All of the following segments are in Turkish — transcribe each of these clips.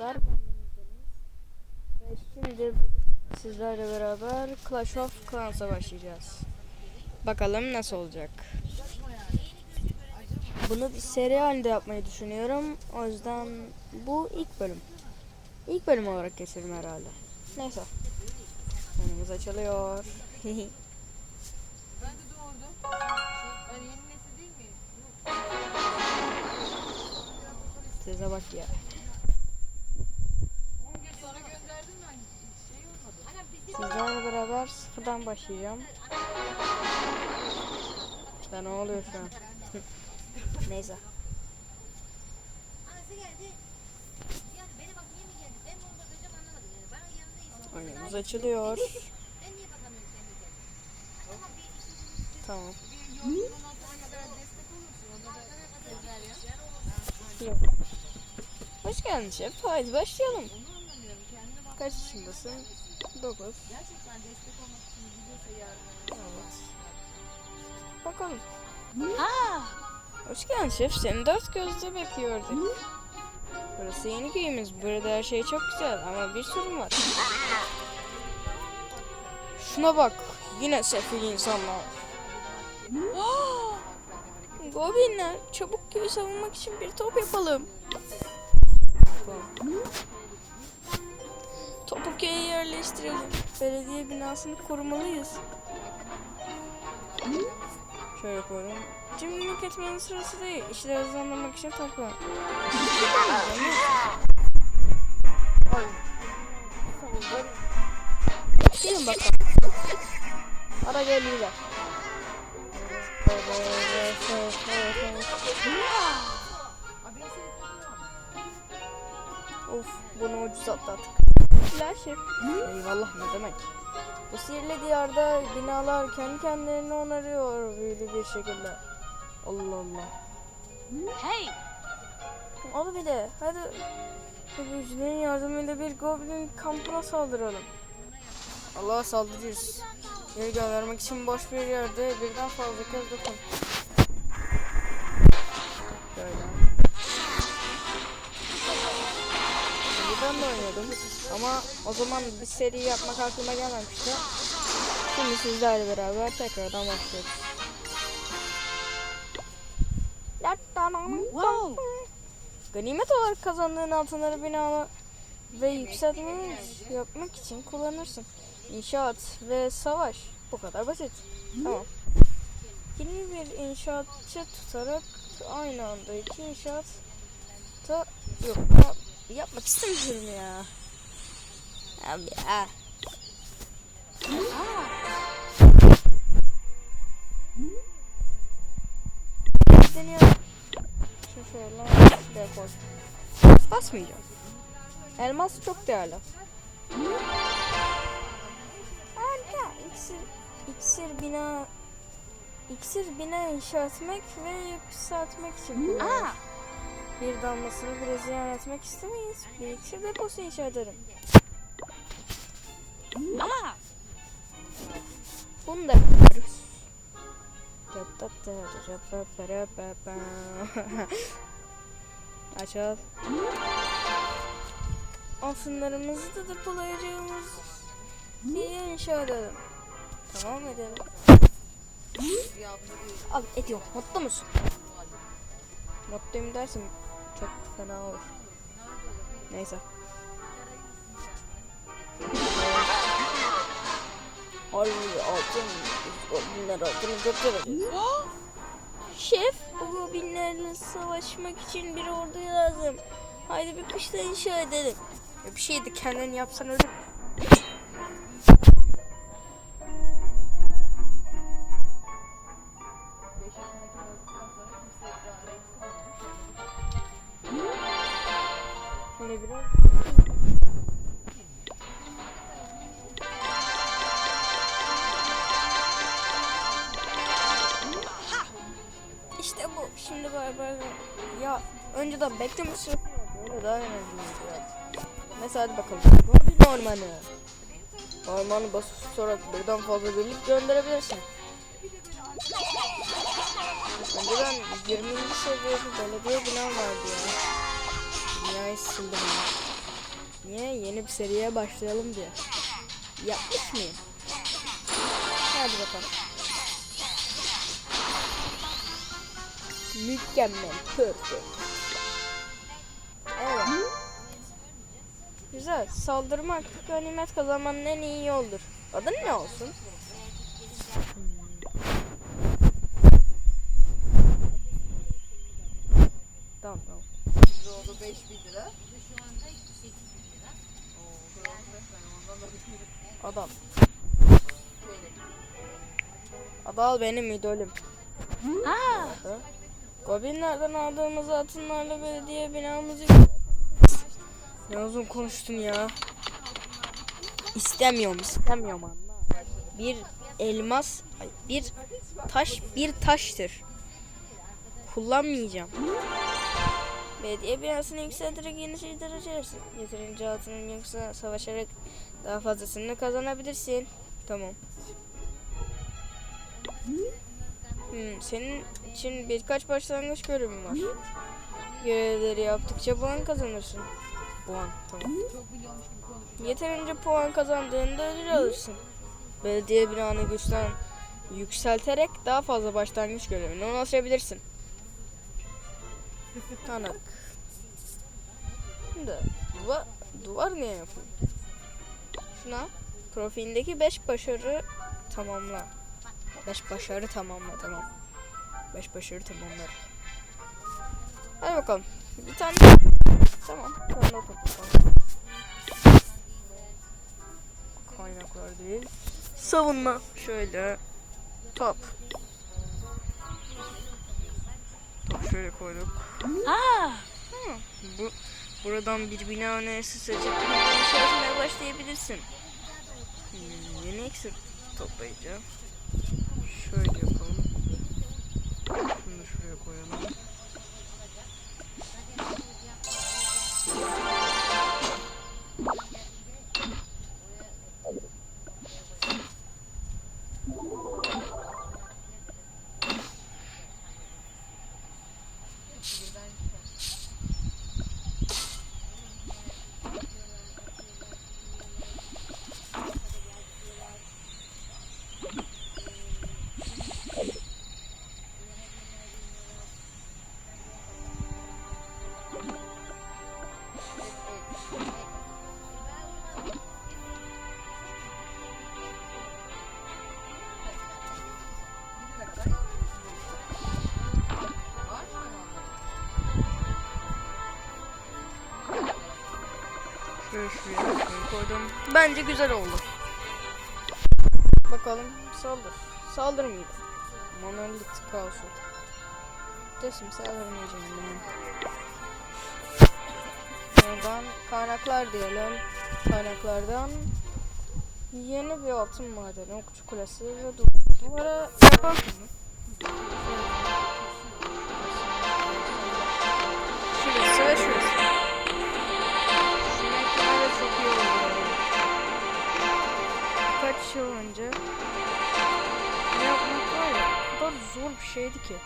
Arkadaşlar. Ve şimdi sizlerle beraber Clash of Clans'a başlayacağız. Bakalım nasıl olacak. Bunu bir seri halinde yapmayı düşünüyorum. O yüzden bu ilk bölüm. İlk bölüm olarak geçelim herhalde. Neyse. Önümüz açılıyor. Size bak ya. 10 gün sonra gönderdim ben. Şey olmadı. Sizlerle beraber sıfırdan başlayacağım. Ya ne oluyor şu an? Neyse. Oyunumuz açılıyor. Tamam. Da. Yok. Hoş geldin şef. Haydi başlayalım. Kaç yaşındasın? 9. Gerçekten destek olmak için gidiyorsa yardım Evet. Bakalım. Hoş geldin şef. Seni dört gözle bekliyorduk. Burası yeni köyümüz. Burada her şey çok güzel ama bir sorun var. Şuna bak. Yine sefil insanlar. Goblinler çabuk köyü savunmak için bir top yapalım. Topu köye yerleştirelim. Belediye binasını korumalıyız. Şöyle koyalım. Cimrilik etmenin sırası değil. İşleri hızlandırmak için topla. Ay. Gelin bakalım. Ara geliyorlar. Of bunu ucuz atlattık. Flash Eyvallah ne demek. Bu sihirli diyarda binalar kendi kendilerini onarıyor büyülü bir şekilde. Allah Allah. Hey! Al bir de hadi. Bu yardımıyla bir goblin kampına saldıralım. Allah'a saldırıyoruz. Geri göndermek için boş bir yerde birden fazla kez dokun. Şöyle. Ben de oynuyordum ama o zaman bir seri yapmak aklıma gelmemişti. Şimdi sizlerle beraber tekrardan başlıyoruz. Wow! Ganimet olarak kazandığın altınları bina ve yükseltme yapmak için kullanırsın. İnşaat ve savaş. Bu kadar basit. Tamam. Yeni bir inşaatçı tutarak aynı anda iki inşaat da yok ya, yapmak istemiyorum ya. Abi ya. Deniyorum. Şu şöyle şuraya koy. Basmayacağım. Elmas çok değerli. Harika. İksir, iksir bina iksir bina inşa etmek ve yükseltmek için kullanılır. Bir damlasını bile ziyan etmek istemeyiz. Bir iksir deposu inşa ederim. Ama! Bunu da yapıyoruz. Açalım. Altınlarımızı da depolayacağımız bir inşa edelim. Tamam edelim. Abi ediyorum. Mutlu musun? Mutluyum dersin çok fena olur. Neyse. Hayır altın. Bunlar altını götüreceğiz. Şef, bu goblinlerle savaşmak için bir ordu lazım. Haydi bir kışla inşa edelim. Ya bir şeydi kendin yapsan ölür. Önceden bekleme var. Böyle daha önemli. Mesela hadi bakalım. Goblin ormanı. Ormanı basıp tutarak birden fazla birlik gönderebilirsin. Önceden 20. seviyede belediye bina vardı ya. Dünyayı sildim. ya. Niye? Yeni bir seriye başlayalım diye. Yapmış mıyım? Hadi bakalım. Mükemmel. Perfect. Evet. Güzel. Saldırmak ganimet kazanmanın en iyi yoldur. Adın ne olsun? Tamam tamam. Şimdi oldu 5000 lira. Şu anda 8 bin lira. Oo, kral ben ondan da bir Adam. Adal benim idolüm. Aa. Goblinlerden aldığımız altınlarla belediye binamızı Ne uzun konuştun ya. İstemiyorum, istemiyorum anla. Bir elmas, bir taş, bir taştır. Kullanmayacağım. Belediye binasını yükselterek yeni şeyler açarsın. Yeterince altının yoksa savaşarak daha fazlasını kazanabilirsin. Tamam. Hmm, senin için birkaç başlangıç görevim var. Görevleri yaptıkça puan kazanırsın. Puan, tamam. Yeterince puan kazandığında ödül alırsın. Belediye binanı güçten yükselterek daha fazla başlangıç görevine ulaşabilirsin. Tanık. Şimdi duvar, duvar niye yapıyor? Şuna profilindeki 5 başarı tamamla. 5 başarı tamamla tamam. 5 başarı tamamlar. Hadi bakalım. Bir tane tamam. Bir tane daha top bakalım. Kaynaklar değil. Savunma. Şöyle. Top. Top şöyle koyduk. Aa. Bu buradan bir bina önerisi seçip inşaatına başlayabilirsin. Hmm, yeni eksik toplayacağım. Şöyle yapalım. Şunu da şuraya koyalım. Koydum. Bence güzel oldu. Bakalım saldır. Saldırmayayım. Monolit kaosu. Desim saldırmayacağım ben. Buradan kaynaklar diyelim. Kaynaklardan yeni bir altın madeni, okçu kulesi ve du- duvara yapalım. Yıl önce ne yapmak var ya o kadar zor bir şeydi ki.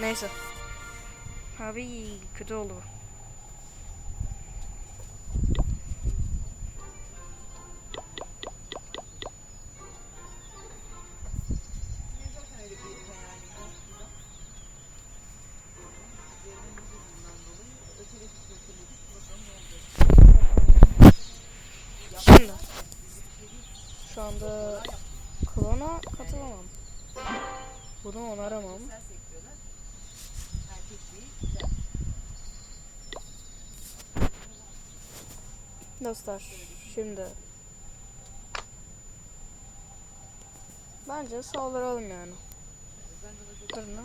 Neyse. Abi kötü oldu. bu. Güzel. Dostlar şimdi Bence saldıralım yani. Durun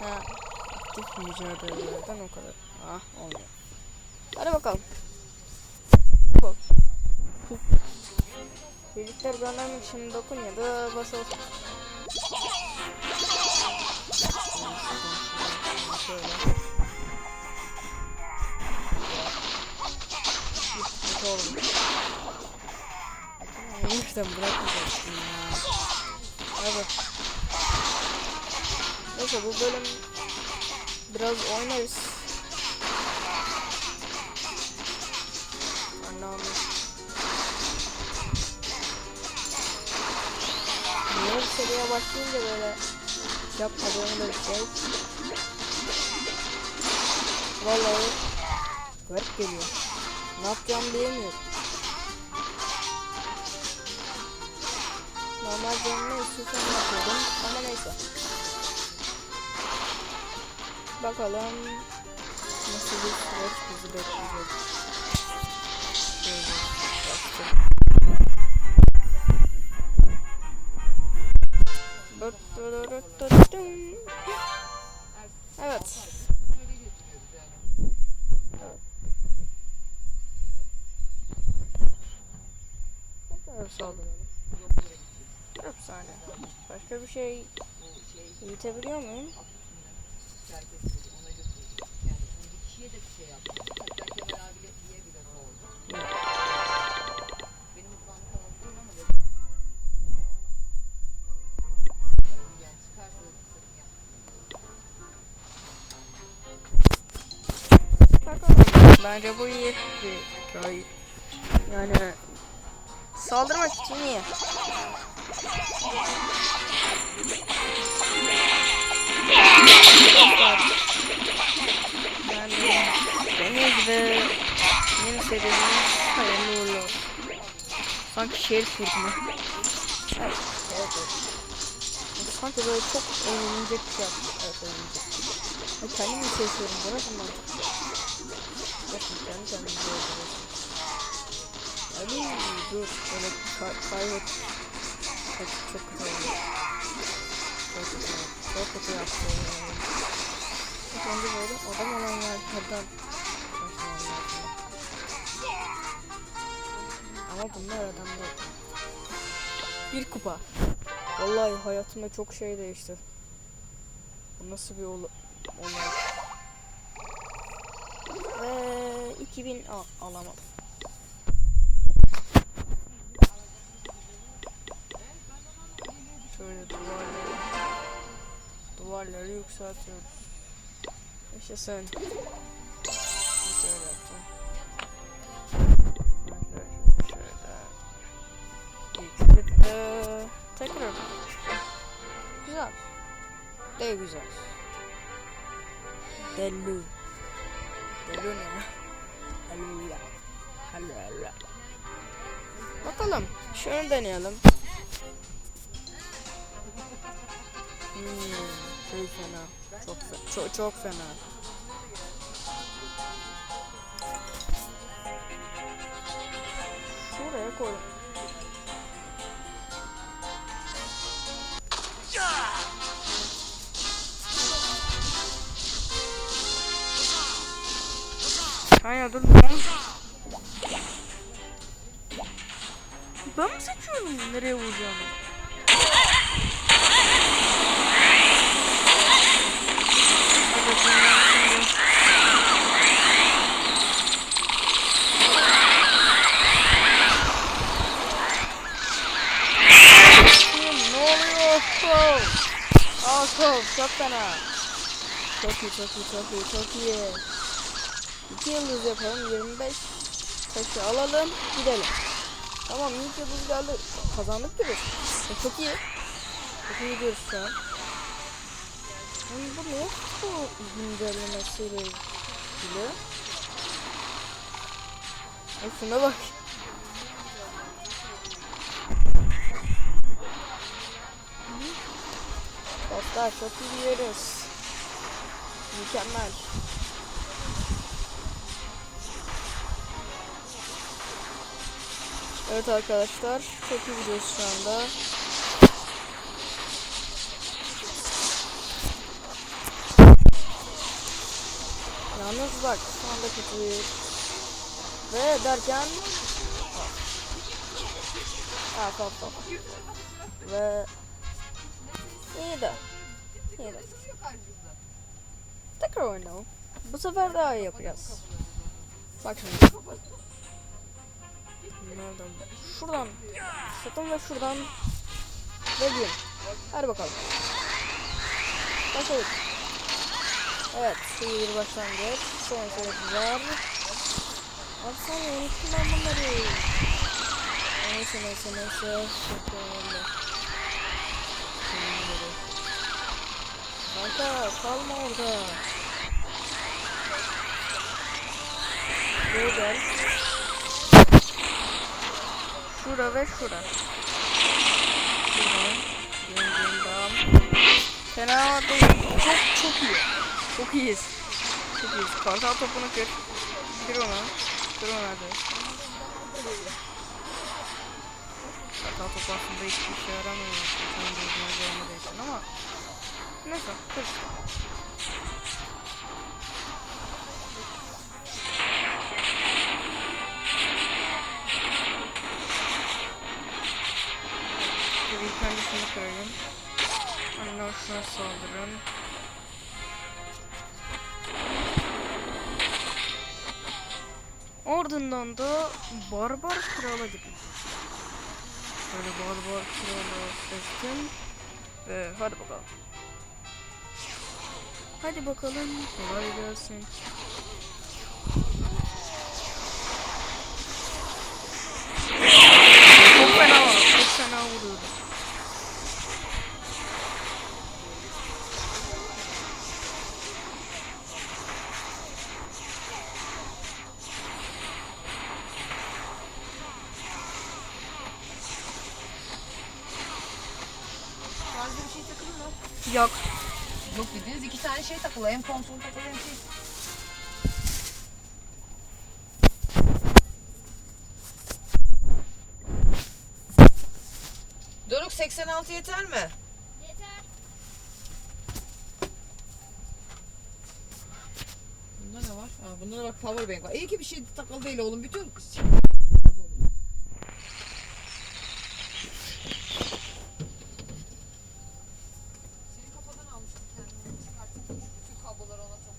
Ha, aktif mücadelelerden o kadar. Ah olmuyor. Hadi bakalım. Bak. Birlikler göndermek için dokun ya da basıl. Şöyle. Git oğlum. Yumuştan bırakmayacaksın ya. Evet. Neyse bu bölüm biraz oynarız. Başlayınca böyle yapmadığım da şey. Vallahi garip geliyor. Ne yapacağım diyemiyorum. Normal canlı istiyorsam yapıyordum ama neyse. Bakalım nasıl bir süreç bizi bekleyecek. Evet. Evet, saldıralım. Bir saniye. Başka bir şey yitebiliyor muyum? Bakalım. Bence bu iyi bir köy. Yani saldırmak için iyi. Yani Deniz ve yeni serimiz hayırlı uğurlu olsun. Sanki şehir kurdum. Evet, evet, evet. Sanki böyle çok eğlenilecek bir şey yapmış. Evet, eğlenilecek. Ben kendimi seçiyorum. Nasıl mantık? Gerçekten kendimi seçiyorum. Ali dur. Böyle kay kaybet. Çok, çok kötü oldu. Çok kötü. Çok kötü yaptım. İlk önce böyle adam olan yerlerden başlamam lazım. Ama bunlar adam değil. Bir kupa. Vallahi hayatımda çok şey değişti. Bu nasıl bir ol olay? Ve 2000 al alamadım. Şöyle duvarları duvarları yükseltiyoruz. Yaşasın. Şöyle yaptım. Şöyle. Tekrar. Güzel. De güzel. Delu. Delu ne? Bakalım. Şunu deneyelim. Hmm, çok fena. Çok fe- çok çok fena. Şuraya koy. Hayır dur ben. Ben mi seçiyorum nereye vuracağımı? Evet, bundan sonra- Oğlum, Ne oluyor? Kov. Aa kov çok fena. Çok iyi çok iyi çok iyi çok iyi. İki yıldız yapalım 25 taşı alalım gidelim. Tamam ilk yıldız geldi. Kazandık gibi. E, çok iyi. Çok iyi gidiyoruz şu an. Yani bu ne bu güncellemesiyle ilgili? Ay şuna bak. Dostlar çok iyi gidiyoruz. Mükemmel. Evet arkadaşlar çok iyi gidiyoruz şu anda. Yalnız bak şu anda kötüyüz. Ve derken Aa top top. Ve iyi de. İyi de. Tekrar oynayalım. Bu sefer daha iyi yapacağız. Bak şimdi. Nereden? Şuradan. Satın ve şuradan. Ve gün. Hadi bakalım. Başladık. Evet. iyi bir başlangıç. Son sebepler. Abi sen unuttum ben bunları. Neyse neyse neyse. Çok önemli. Kanka kalma orada. Buraya gel. Şura ve şura. Fena değil. Çok çok iyi. Çok iyiyiz. Çok iyiyiz. Kartal topunu kır. Kır onu. Kır onu hadi. Kartal topu aslında hiçbir işe yaramıyor. Sen için ama neyse kır. Şunu kırayım. Ondan şuna saldırın. Ardından da Barbar Kral'a gidin. Böyle Barbar Kral'a seçtim. Ve hadi bakalım. Hadi bakalım. Kolay gelsin. Çok fena, çok fena vuruyordu. Fazla bir şey takılı mı? Yok. Yok dediniz iki tane şey takılı. Hem konsol takılı hem şey. Doruk 86 yeter mi? Yeter. Bunda ne var? Aa, bunda da bak power bank var. İyi ki bir şey takılı değil oğlum. Bütün